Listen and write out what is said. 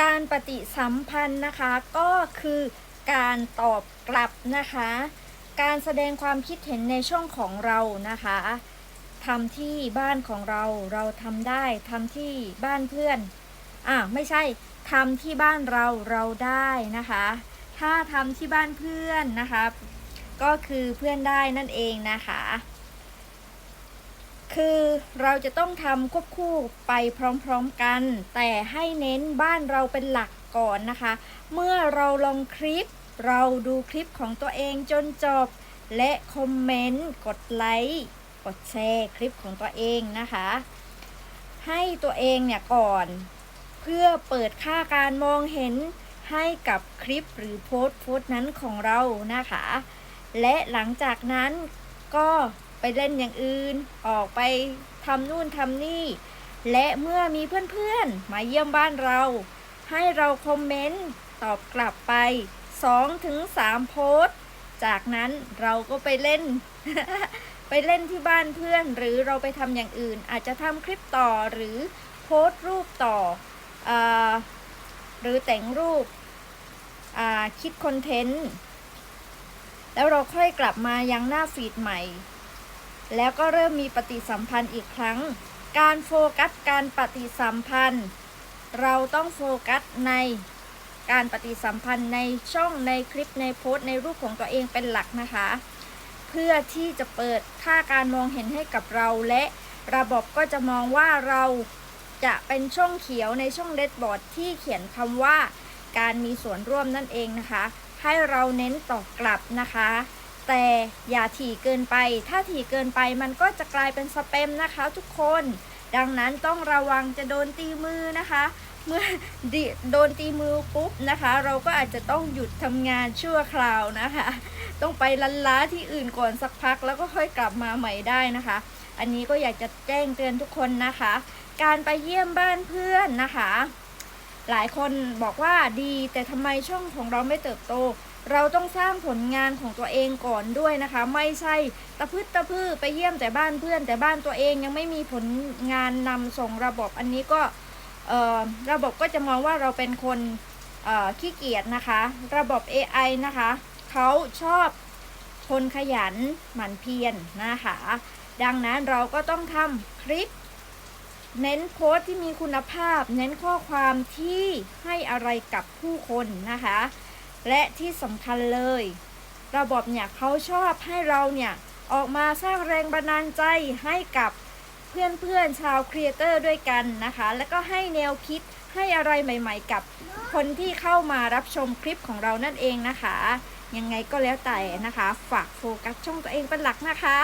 การปฏิสัมพันธ์นะคะก็คือการตอบกลับนะคะ การแสดงความคิดเห็นในช่องของเรานะคะทำที่บ้านของเราเราทำได้ทำที่บ้านเพื่อนอะไม่ใช่ทำที่บ้านเราเราได้นะคะ ถ้าทำที่บ้านเพื่อนนะคะ ก็คือเพื่อนได้นั่นเองนะคะ คือเราจะต้องทำควบคู่ไปพร้อมๆกัน แต่ให้เน้นบ้านเราเป็นหลักก่อนนะคะ เมื่อเราลองคลิป เราดูคลิปของตัวเองจนจบ และคอมเมนต์กดไลค์กดแชร์คลิปของตัวเองนะคะ ให้ตัวเองเนี่ยก่อน เพื่อเปิดค่าการมองเห็นให้กับคลิปหรือโพสต์โพสต์นั้นของเรานะคะ และหลังจากนั้นก็ ไปเล่นอย่างอื่น ออกไปทำนู่นทำนี่ และเมื่อมีเพื่อนๆ มาเยี่ยมบ้านเรา ให้เราคอมเมนต์ตอบกลับไป2ถึง3โพสต์ จากนั้นเราก็ไปเล่น ไปเล่นที่บ้านเพื่อน หรือเราไปทำอย่างอื่น อาจจะทำคลิปต่อหรือโพสต์รูปต่ออหรือแต่งรูปคิดคอนเทนต์ แล้วเราค่อยกลับมายังหน้าฟีดใหม่ แล้วก็เริ่มมีปฏิสัมพันธ์อีกครั้ง การโฟกัสการปฏิสัมพันธ์ เราต้องโฟกัสในการปฏิสัมพันธ์ในช่องในคลิปในโพสต์ในรูปของตัวเองเป็นหลักนะคะ เพื่อที่จะเปิดค่าการมองเห็นให้กับเราและระบบก็จะมองว่าเราจะเป็นช่องเขียวในช่องเดดบอร์ดที่เขียนคำว่า การมีส่วนร่วมนั่นเองนะคะ ให้เราเน้นตอบกลับนะคะ แต่อย่าถี่เกินไป ถ้าถี่เกินไปมันก็จะกลายเป็นสเปมนะคะทุกคน ดังนั้นต้องระวังจะโดนตีมือนะคะ เมื่อโดนตีมือปุ๊บนะคะ เราก็อาจจะต้องหยุดทำงานชั่วคราวนะคะ ต้องไปลันล้าที่อื่นก่อนสักพักแล้วก็ค่อยกลับมาใหม่ได้นะคะ อันนี้ก็อยากจะแจ้งเตือนทุกคนนะคะ การไปเยี่ยมบ้านเพื่อนนะคะ หลายคนบอกว่าดีแต่ทำไมช่องของเราไม่เติบโต เราต้องสร้างผลงานของตัวเองก่อนด้วยนะคะ ไม่ใช่ตะพืดตะพื้อไปเยี่ยมแต่บ้านเพื่อน แต่บ้านตัวเองยังไม่มีผลงานนำส่งระบบอันนี้ก็ระบบก็จะมองว่าเราเป็นคนขี้เกียจนะคะ ระบบ AI นะคะเขาชอบคนขยันหมั่นเพียรนะคะ ดังนั้นเราก็ต้องทำคลิป เน้นโพสต์ที่มีคุณภาพ เน้นข้อความที่ให้อะไรกับผู้คนนะคะ และที่สำคัญเลย ระบบเนี่ยเขาชอบให้เราเนี่ยออกมาสร้างแรงบันดาลใจให้กับเพื่อนๆชาวครีเอเตอร์ด้วยกันนะคะ แล้วก็ให้แนวคิดให้อะไรใหม่ๆ กับคนที่เข้ามารับชมคลิปของเรานั่นเองนะคะ ยังไงก็แล้วแต่นะคะ ฝากโฟกัสช่องตัวเองเป็นหลักนะคะ